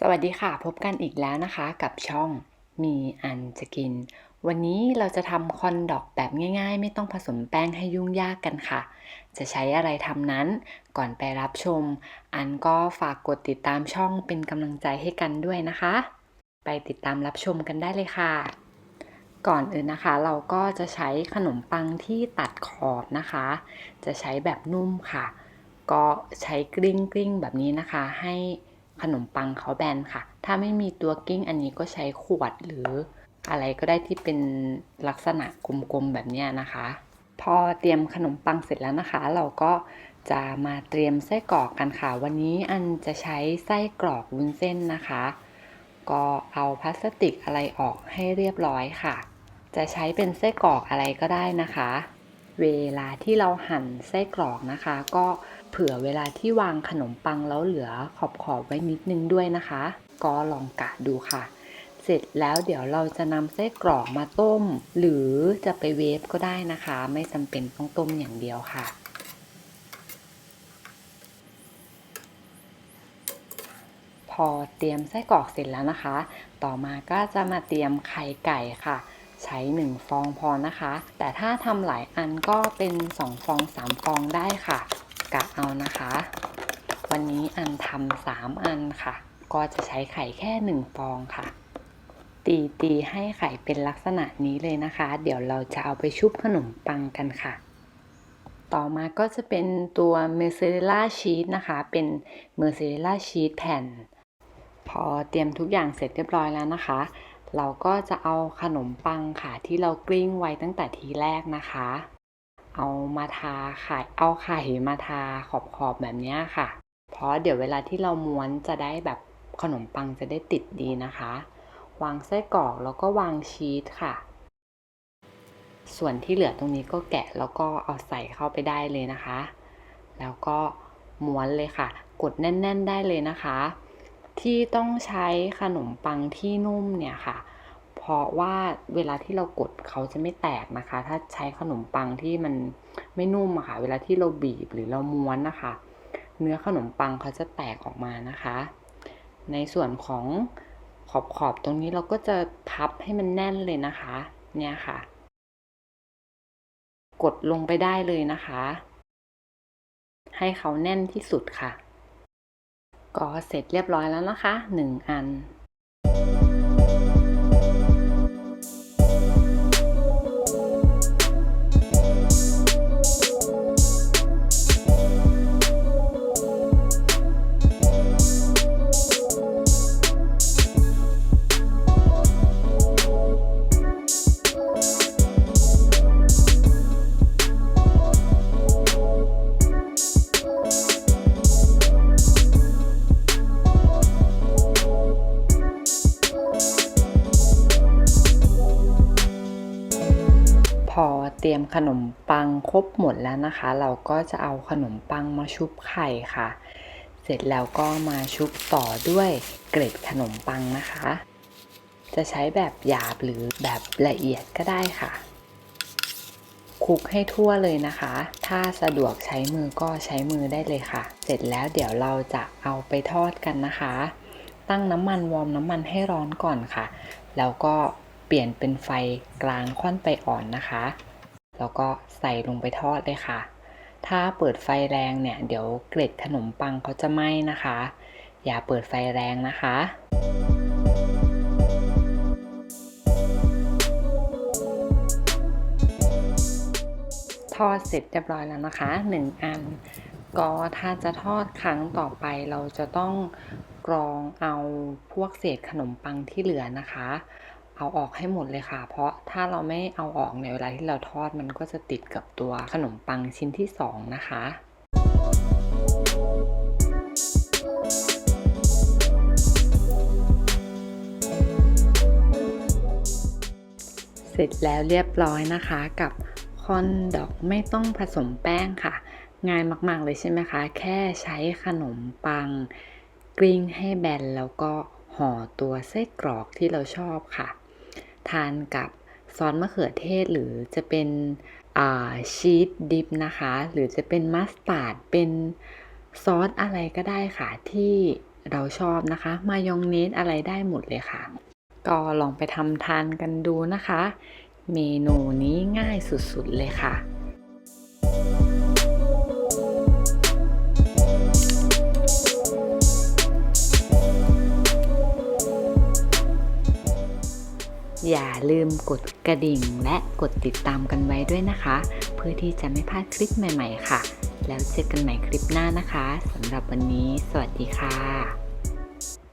สวัสดีค่ะ พบกันอีกแล้วนะคะกับช่องมีอันจะกิน วันนี้เราจะทำคอนดอกแบบง่ายๆ ไม่ต้องผสมแป้งให้ยุ่งยากกันค่ะ จะใช้อะไรทำนั้นก่อนไปรับชม อันก็ฝากกดติดตามช่องเป็นกำลังใจให้กันด้วยนะคะ ไปติดตามรับชมกันได้เลยค่ะ ก่อนอื่นนะคะ เราก็จะใช้ขนมปังที่ตัดขอบนะคะ จะใช้แบบนุ่มค่ะ ก็ใช้กลิ้งกลิ้งแบบนี้นะคะให้ ขนมปังเขาแบนค่ะ ถ้าไม่มีตัวกิ้งอันนี้ก็ใช้ขวดหรืออะไรก็ได้ที่เป็นลักษณะกลมๆแบบนี้นะคะ พอเตรียมขนมปังเสร็จแล้วนะคะ เราก็จะมาเตรียมไส้กรอกกันค่ะ วันนี้อันจะใช้ไส้กรอกวุ้นเส้นนะคะ ก็เอาพลาสติกอะไรออกให้เรียบร้อยค่ะ จะใช้เป็นไส้กรอกอะไรก็ได้นะคะ เวลาที่เราหั่นไส้กรอกนะคะ ก็ เผื่อเวลาที่วางขนมปังแล้วเหลือขอบขอบไว้นิดนึงด้วยนะคะ ก็ลองกะดูค่ะ เสร็จแล้วเดี๋ยวเราจะนำไส้กรอกมาต้ม หรือจะไปเวฟก็ได้นะคะ ไม่จำเป็นต้องต้มอย่างเดียวค่ะพอเตรียมไส้กรอกเสร็จแล้วนะคะ ต่อมาก็จะมาเตรียมไข่ไก่ค่ะ ใช้ 1 ฟองพอนะคะ แต่ถ้าทำหลายอันก็เป็น 2 ฟอง 3 ฟองได้ค่ะ กะเอานะคะ วันนี้อันทำ3อันค่ะ ก็จะใช้ไข่แค่1ฟองค่ะ ตีตีให้ไข่เป็นลักษณะนี้เลยนะคะ เดี๋ยวเราจะเอาไปชุบขนมปังกันค่ะ ต่อมาก็จะเป็นตัวเมอร์เซเรล่าชีสนะคะ เป็นเมอร์เซเรล่าชีสแผ่น พอเตรียมทุกอย่างเสร็จเรียบร้อยแล้วนะคะ เราก็จะเอาขนมปังค่ะที่เรากลิ้งไว้ตั้งแต่ทีแรกนะคะ เอามาทาไข่เอาไข่มาทาขอบๆแบบนี้ค่ะ เพราะเดี๋ยวเวลาที่เราม้วนจะได้แบบขนมปังจะได้ติดดีนะคะ วางไส้กรอกแล้วก็วางชีสค่ะ ส่วนที่เหลือตรงนี้ก็แกะแล้วก็เอาใส่เข้าไปได้เลยนะคะ แล้วก็ม้วนเลยค่ะ กดแน่น ๆ ได้เลยนะคะ ที่ต้องใช้ขนมปังที่นุ่มเนี่ยค่ะเพราะว่าเวลาที่เรากดเขาจะไม่แตกนะคะ ถ้าใช้ขนมปังที่มันไม่นุ่มอะค่ะ เวลาที่เราบีบหรือเราม้วนนะคะ เนื้อขนมปังเขาจะแตกออกมานะคะ ในส่วนของขอบขอบๆตรงนี้เราก็จะพับให้มันแน่นเลยนะคะ เนี่ยค่ะ กดลงไปได้เลยนะคะ ให้เขาแน่นที่สุดค่ะ ก็เสร็จเรียบร้อยแล้วนะคะหนึ่งอัน ตรียมขนมปังครบหมดแล้วนะคะ เราก็จะเอาขนมปังมาชุบไข่ค่ะ เสร็จแล้วก็มาชุบต่อด้วยเกล็ดขนมปังนะคะ จะใช้แบบหยาบหรือแบบละเอียดก็ได้ค่ะคลุกให้ทั่วเลยนะคะ ถ้าสะดวกใช้มือก็ใช้มือได้เลยค่ะ เสร็จแล้วเดี๋ยวเราจะเอาไปทอดกันนะคะ ตั้งน้ำมันวอร์มน้ำมันให้ร้อนก่อนค่ะ แล้วก็เปลี่ยนเป็นไฟกลางค่อนไปอ่อนนะคะ แล้วก็ใส่ลงไปทอดเลยค่ะ ถ้าเปิดไฟแรงเนี่ย เดี๋ยวเกล็ดขนมปังเขาจะไหม้นะคะ อย่าเปิดไฟแรงนะคะทอดเสร็จเรียบร้อยแล้วนะคะหนึ่งอัน ก็ถ้าจะทอดครั้งต่อไปเราจะต้องกรองเอาพวกเศษขนมปังที่เหลือนะคะ เอาออกให้หมดเลยค่ะ เพราะถ้าเราไม่เอาออกในเวลาที่เราทอดมันก็จะติดกับตัวขนมปังชิ้นที่สองนะคะเสร็จแล้วเรียบร้อยนะคะกับคอนดอกไม่ต้องผสมแป้งค่ะ ง่ายมาก ๆ เลยใช่ไหมคะ แค่ใช้ขนมปัง กลิ้งให้แบนแล้วก็ห่อตัวไส้กรอกที่เราชอบค่ะ ทานกับซอสมะเขือเทศหรือจะเป็นชีสดิบนะคะ หรือจะเป็นมัสตาร์ดเป็นซอสอะไรก็ได้ค่ะที่เราชอบนะคะ มายองเนสอะไรได้หมดเลยค่ะ ก็ลองไปทำทานกันดูนะคะ เมนูนี้ง่ายสุดๆเลยค่ะ อย่าลืมกดกระดิ่งและกดติดตามกันไว้ด้วยนะคะ เพื่อที่จะไม่พลาดคลิปใหม่ ๆ ค่ะ แล้วเจอกันใหม่คลิปหน้านะคะสำหรับวันนี้ สวัสดีค่ะ